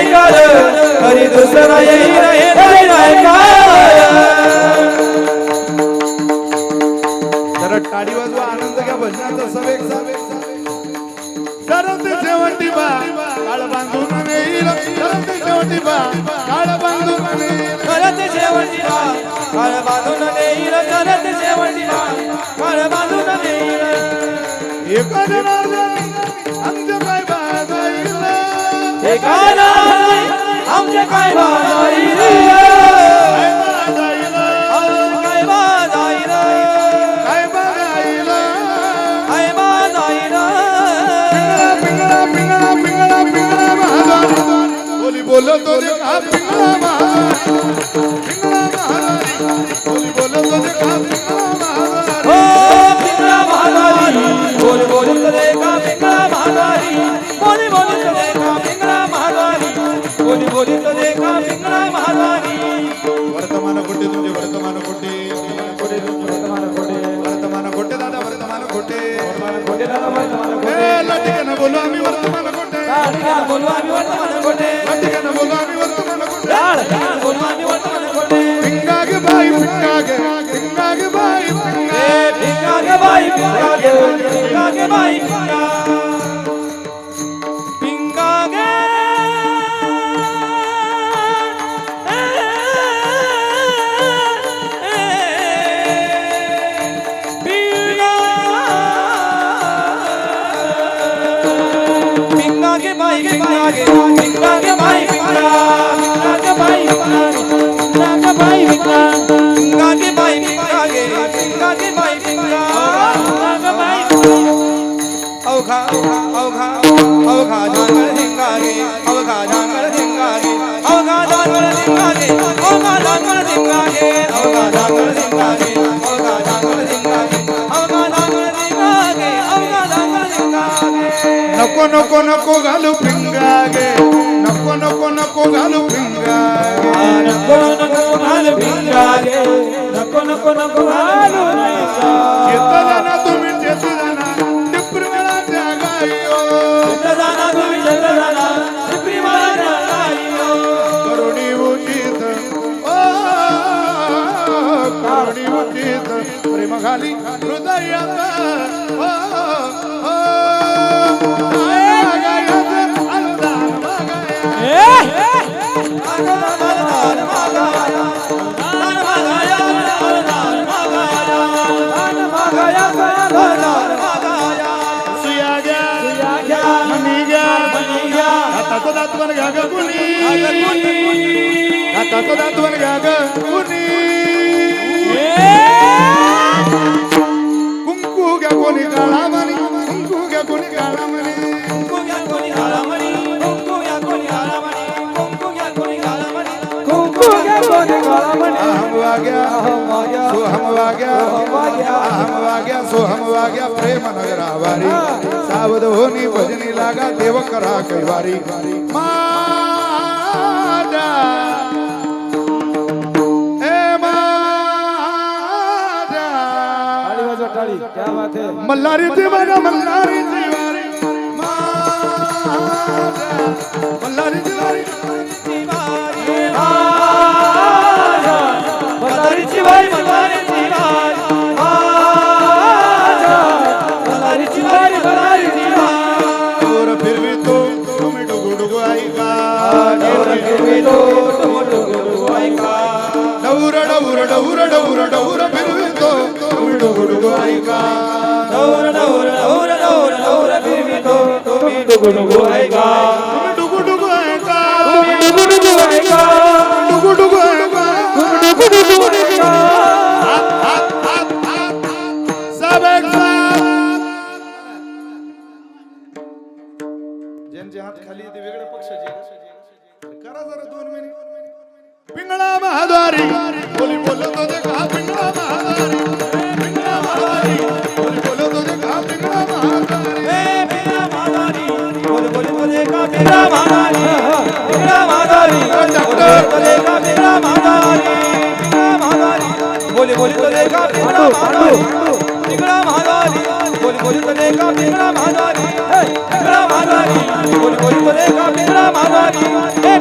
ऐकाल हरी दुसरा येईल हे नाही ऐकाल जरा टाळी वाजवा आनंद घ्या भजनाचा सवेग सरते शेवटी बा काळ बांधून येईल सरते शेवटी बा काळ बांधून येईल करत शेवटीला काळ बांधून देईल करत शेवटीला काळ बांधून देईल एका जनार्दन आमच्या ठिकाणा आमच्या काय बोलतो पिंगळा महाराज पिंगळा महाराज शोधित देखा पिंगळा महाराणी वर्तमान खोटे तुमचे वर्तमान खोटे वर्तमान खोटे दादा वर्तमान खोटे वर्तमान बोलू आम्ही वर्तमान खोटे बोलू आम्ही वर्तमान खोटे बोलू आम्ही वर्तमान खोटे बोलू आम्ही वर्तमान खोटे पिंगाग बाई पिंगाग पिंगाग बाई पिंगाग बाई पिंगाग बाई पिंगाग बाई पिंगाग पिंगा के भाई पिंगा के पिंगा के भाई पिंगा पिंगा के भाई पिंगा के भाई अवघा अवघा अवघा अवघा no conozco, no conozco, no conozco, no conozco, no conozco, no conozco, no conozco, no conozco, no Prima Gali, Rudaya, Rudaya, कुंकू घ्या कोणी काळा सोहम वाग्या अहम वाग्या सोहम वाग्या प्रेम नगरावारी सावध होनी भजनी लागा देव करा कैवारी. माझा ए माझा मल्हारीची माझ्या मल्हारीची वारी. ಗುಣಗೋ करा जरा दोन मिनिट पिंगळा महाद्वारी बोली बोलत होते का पिंगळा महाद्वारी पिंगळा महाद्वारी बोली बोलत होते का पिंगळा महाद्वारी ए पिंगळा महाद्वारी बोली बोलत होते का पिंगळा महाद्वारी पिंगळा महाद्वारी बोलत होते का पिंगळा महाद्वारी पिंगळा महाद्वारी बोली बोलत होते का पिंगळा महाद्वारी पिंगळा महाद्वारी गोरी मध्ये का? पिंगळा म्हातारी पिंगळा म्हातारी गोरी गोरी मध्ये का? पिंगळा म्हातारी हे